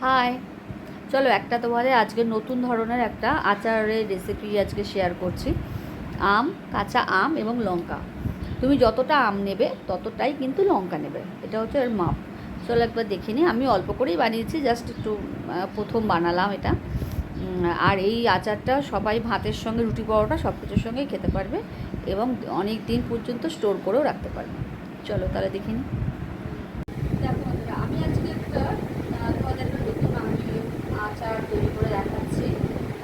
High চলো একটা তোমাদের আজকে নতুন ধরনের একটা আচারের রেসিপি আজকে শেয়ার করছি। আম, কাঁচা আম এবং লঙ্কা। তুমি যতটা আম নেবে, ততটাই কিন্তু লঙ্কা নেবে। এটা হচ্ছে এর মাপ। চলো একবার দেখে নিই আমি অল্প করেই বানিয়েছি জাস্ট একটু প্রথম বানালাম এটা। আর এই আচারটা সবাই ভাতের সঙ্গে, রুটি পরোটা সব কিছুর সঙ্গেই খেতে পারবে এবং অনেক দিন পর্যন্ত স্টোর করেও রাখতে পারবে। চলো তাহলে দেখে নিই দেখো বন্ধুরা, আমি আজকে একটা আহ, তোমাদের একটা নতুন আমি আচার তৈরি করে দেখাচ্ছি।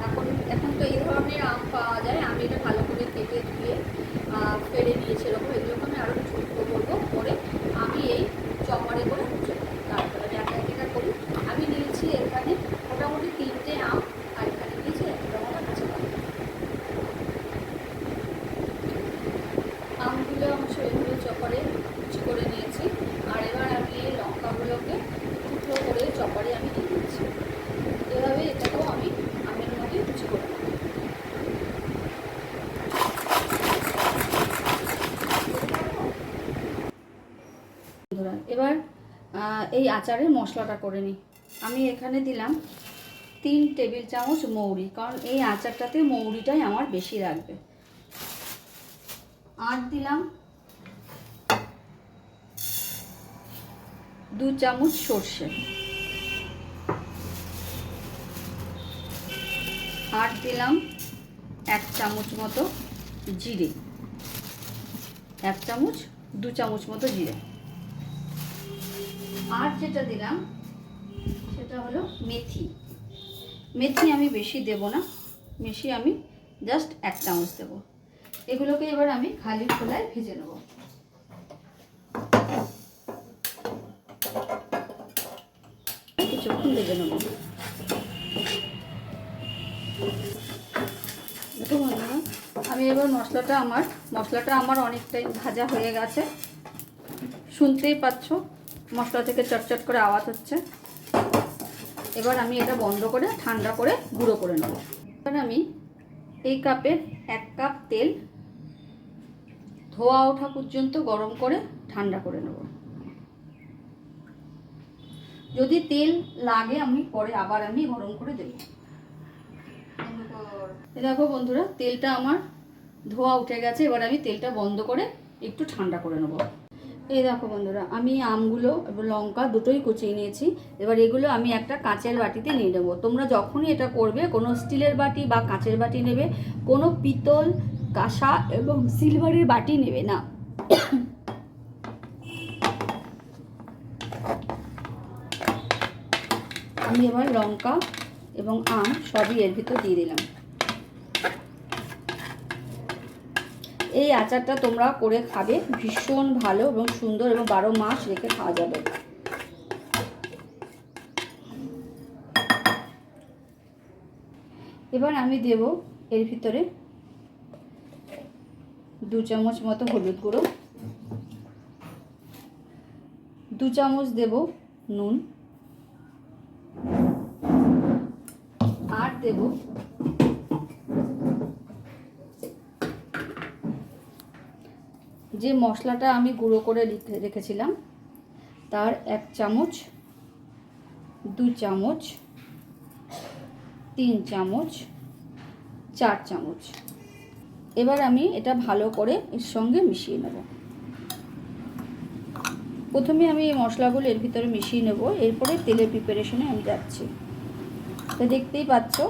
এখন এখন তো এই ধরনের আম পাওয়া যায়। আমি এটা ভালো করে কেটে ধুয়ে ফেলে নিয়েছি এরকম। এগুলোকে আমি আরও ছোট করব। করে আমি এই চপারে করে তারপরে আমি একটা একটা করি। আমি নিয়েছি এখানে মোটামুটি তিনটে আম। আর এখানে নিয়েছি একটা মতো কাঁচা আমগুলো আমি সেগুলো চপারে কুচি করে নিয়েছি। আর এবার আমি এই লঙ্কাগুলোকে টুকরো করে চপারে আমি দিয়ে এভাবে এটাকেও আমি আমের মধ্যে কুচি করে নেব। বন্ধুরা, এবার এই আচারের মশলাটা করে নিই। আমি এখানে দিলাম তিন টেবিল চামচ মৌরি কারণ এই আচারটাতে মৌরিটাই আমার বেশি লাগবে। আর দিলাম দু চামচ সর্ষে। আর দিলাম এক চামচ মতো জিরে। এক চামচ দু চামচ মতো জিরে। আর যেটা দিলাম, সেটা হলো মেথি। মেথি আমি বেশি দেব না। বেশি আমি জাস্ট এক চামচ দেবো। এগুলোকে এবার আমি খালি খোলায় ভেজে নেব। কিছুক্ষণ ভেজে নেব। আমি এবার মশলাটা আমার মশলাটা আমার অনেকটাই ভাজা হয়ে গেছে। শুনতেই পাচ্ছ? মশলা থেকে চটচট করে আওয়াজ হচ্ছে। এবার আমি এটা বন্ধ করে, ঠান্ডা করে গুঁড়ো করে নেব। এবার আমি এই কাপের এক কাপ তেল ধোয়া ওঠা পর্যন্ত গরম করে ঠান্ডা করে নেব। যদি তেল লাগে, আমি পরে আবার আমি গরম করে দেব। দেখো বন্ধুরা, তেলটা আমার ধোয়া উঠে গেছে। এবার আমি তেলটা বন্ধ করে একটু ঠান্ডা করে নেব। এই দেখো বন্ধুরা, আমি আমগুলো এবং লঙ্কা দুটোই কুচিয়ে নিয়েছি। এবার এগুলো আমি একটা কাঁচের বাটিতে নিয়ে নেব। তোমরা যখনই এটা করবে, কোনো স্টিলের বাটি বা কাঁচের বাটি নেবে, কোনো পিতল, কাঁসা এবং সিলভারের বাটি নেবে না। আমি এবার লঙ্কা এবং আম সবই এর ভিতর দিয়ে দিলাম। এই আচারটা তোমরা করে খাবে। ভীষণ ভালো এবং সুন্দর এবং বারো মাস রেখে খাওয়া যাবে। এবার আমি দেব এর ভিতরে দু চামচ মতো হলুদ গুঁড়ো। দু চামচ দেব নুন। আর দেব যে মশলাটা আমি গুঁড়ো করে রেখে- রেখেছিলাম, তার এক চামচ, দু চামচ, তিন চামচ, চার চামচ। এবার আমি এটা ভালো করে এর সঙ্গে মিশিয়ে নেব। প্রথমে আমি এই মশলাগুলো এর ভিতরে মিশিয়ে নেব, এরপরে তেলের প্রিপারেশনে আমি যাচ্ছি। তো দেখতেই পাচ্ছ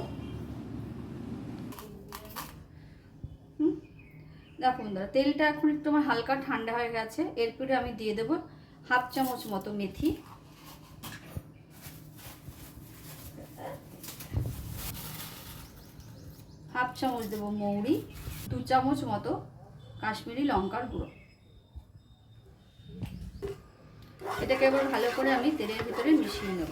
দেখো দাদা তেলটা এখন একটু আমার হালকা ঠান্ডা হয়ে গেছে। এরপরে আমি দিয়ে দেবো হাফ চামচ মতো মেথি। হাফ চামচ দেবো মৌরি, দু চামচ মতো কাশ্মীরি লঙ্কার গুঁড়ো। এটাকে এবার ভালো করে আমি তেলের ভিতরে মিশিয়ে নেব।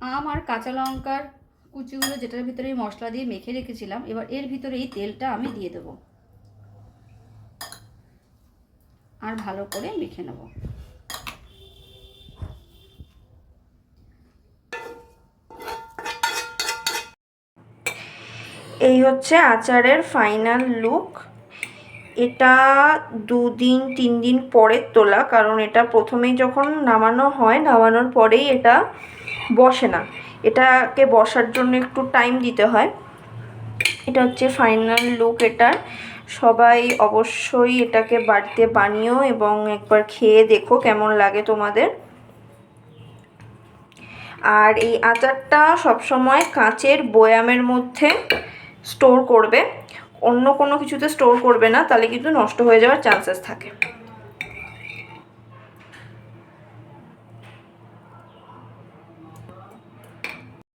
আম আর কাঁচা লঙ্কার কুচিগুলো যেটার ভিতরে মশলা দিয়ে মেখে রেখেছিলাম, এবার এর ভিতরে এই তেলটা আমি দিয়ে দেবো। আর ভালো করে মেখে নেব। এই হচ্ছে আচারের ফাইনাল লুক। এটা দুদিন, তিন দিন পরের তোলা, কারণ এটা প্রথমেই যখন নামানো হয়, নামানোর পরেই এটা বসে না। এটাকে বসার জন্য একটু টাইম দিতে হয়। এটা হচ্ছে ফাইনাল লুক এটার। সবাই অবশ্যই এটাকে বাড়িতে বানিও এবং একবার খেয়ে দেখো কেমন লাগে তোমাদের। আর এই আচারটা সবসময় কাঁচের বয়ামের মধ্যে স্টোর করবে। অন্য কোনো কিছুতে স্টোর করবে না, তাহলে কিন্তু নষ্ট হয়ে যাওয়ার চান্সেস থাকে।